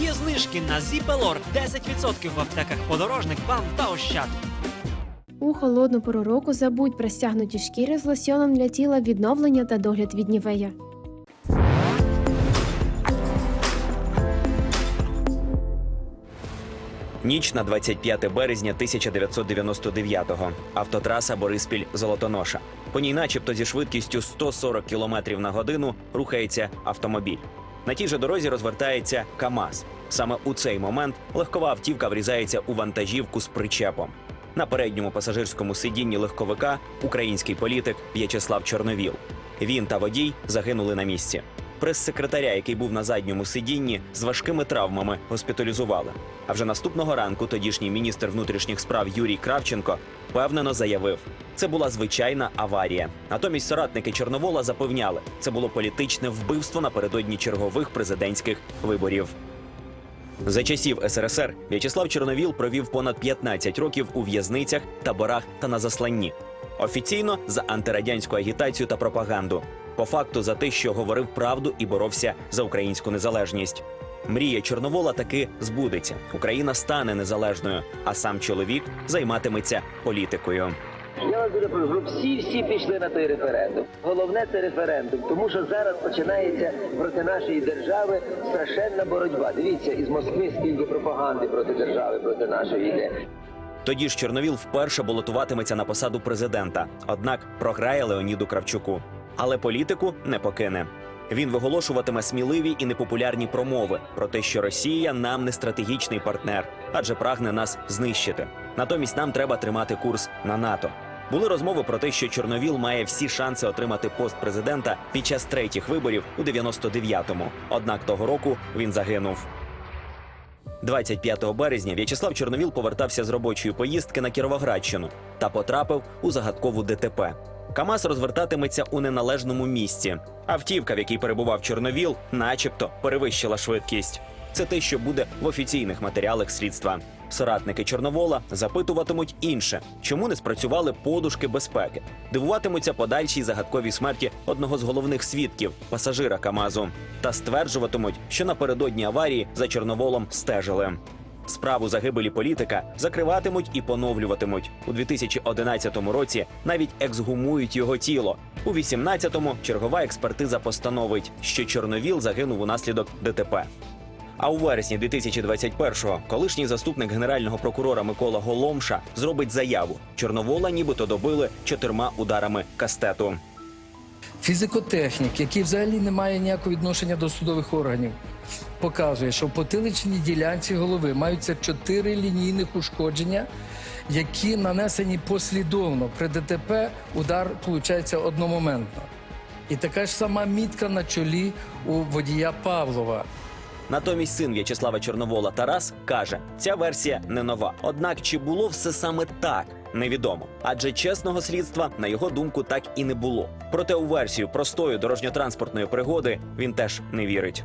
Є знижки на Зіпелор 10% в аптеках подорожник, бам та ощад. У холодну пору року забудь про стягнуті шкіри з лосьоном для тіла відновлення та догляд від нівея. Ніч на 25 березня 1999-го. Автотраса Бориспіль Золотоноша. По ній, начебто, зі швидкістю 140 км на годину рухається автомобіль. На тій же дорозі розвертається КАМАЗ. Саме у цей момент легкова автівка врізається у вантажівку з причепом. На передньому пасажирському сидінні легковика український політик В'ячеслав Чорновіл. Він та водій загинули на місці. Прес-секретаря, який був на задньому сидінні, з важкими травмами госпіталізували. А вже наступного ранку тодішній міністр внутрішніх справ Юрій Кравченко впевнено заявив, це була звичайна аварія. Натомість соратники Чорновола запевняли, це було політичне вбивство напередодні чергових президентських виборів. За часів СРСР В'ячеслав Чорновіл провів понад 15 років у в'язницях, таборах та на засланні. Офіційно за антирадянську агітацію та пропаганду. По факту за те, що говорив правду і боровся за українську незалежність. Мрія Чорновола таки збудеться. Україна стане незалежною, а сам чоловік займатиметься політикою. Я вас дуже прошу, всі всі пішли на той референдум. Головне це референдум, тому що зараз починається проти нашої держави страшенна боротьба. Дивіться, із Москви скільки пропаганди проти держави, проти нашої йде. Тоді ж Чорновіл вперше балотуватиметься на посаду президента, однак програє Леоніду Кравчуку. Але політику не покине. Він виголошуватиме сміливі і непопулярні промови про те, що Росія нам не стратегічний партнер, адже прагне нас знищити. Натомість нам треба тримати курс на НАТО. Були розмови про те, що Чорновіл має всі шанси отримати пост президента під час третіх виборів у 99-му. Однак того року він загинув. 25 березня В'ячеслав Чорновіл повертався з робочої поїздки на Кіровоградщину та потрапив у загадкову ДТП. КАМАЗ розвертатиметься у неналежному місці. Автівка, в якій перебував Чорновіл, начебто перевищила швидкість. Це те, що буде в офіційних матеріалах слідства. Соратники Чорновола запитуватимуть інше, чому не спрацювали подушки безпеки, дивуватимуться подальшій загадковій смерті одного з головних свідків пасажира Камазу, та стверджуватимуть, що напередодні аварії за Чорноволом стежили. Справу загибелі політика закриватимуть і поновлюватимуть у 2011 році. Навіть ексгумують його тіло. У 18-му чергова експертиза постановить, що Чорновіл загинув унаслідок ДТП. А у вересні 2021-го колишній заступник генерального прокурора Микола Голомша зробить заяву: Чорновола нібито добили чотирма ударами кастету. Фізикотехнік, який взагалі не має ніякого відношення до судових органів, показує, що в потиличній ділянці голови маються чотири лінійних ушкодження, які нанесені послідовно. При ДТП удар виходить одномоментно. І така ж сама мітка на чолі у водія Павлова. Натомість син В'ячеслава Чорновола Тарас каже, ця версія не нова. Однак чи було все саме так, невідомо. Адже чесного слідства, на його думку, так і не було. Проте у версію простої дорожньо-транспортної пригоди він теж не вірить.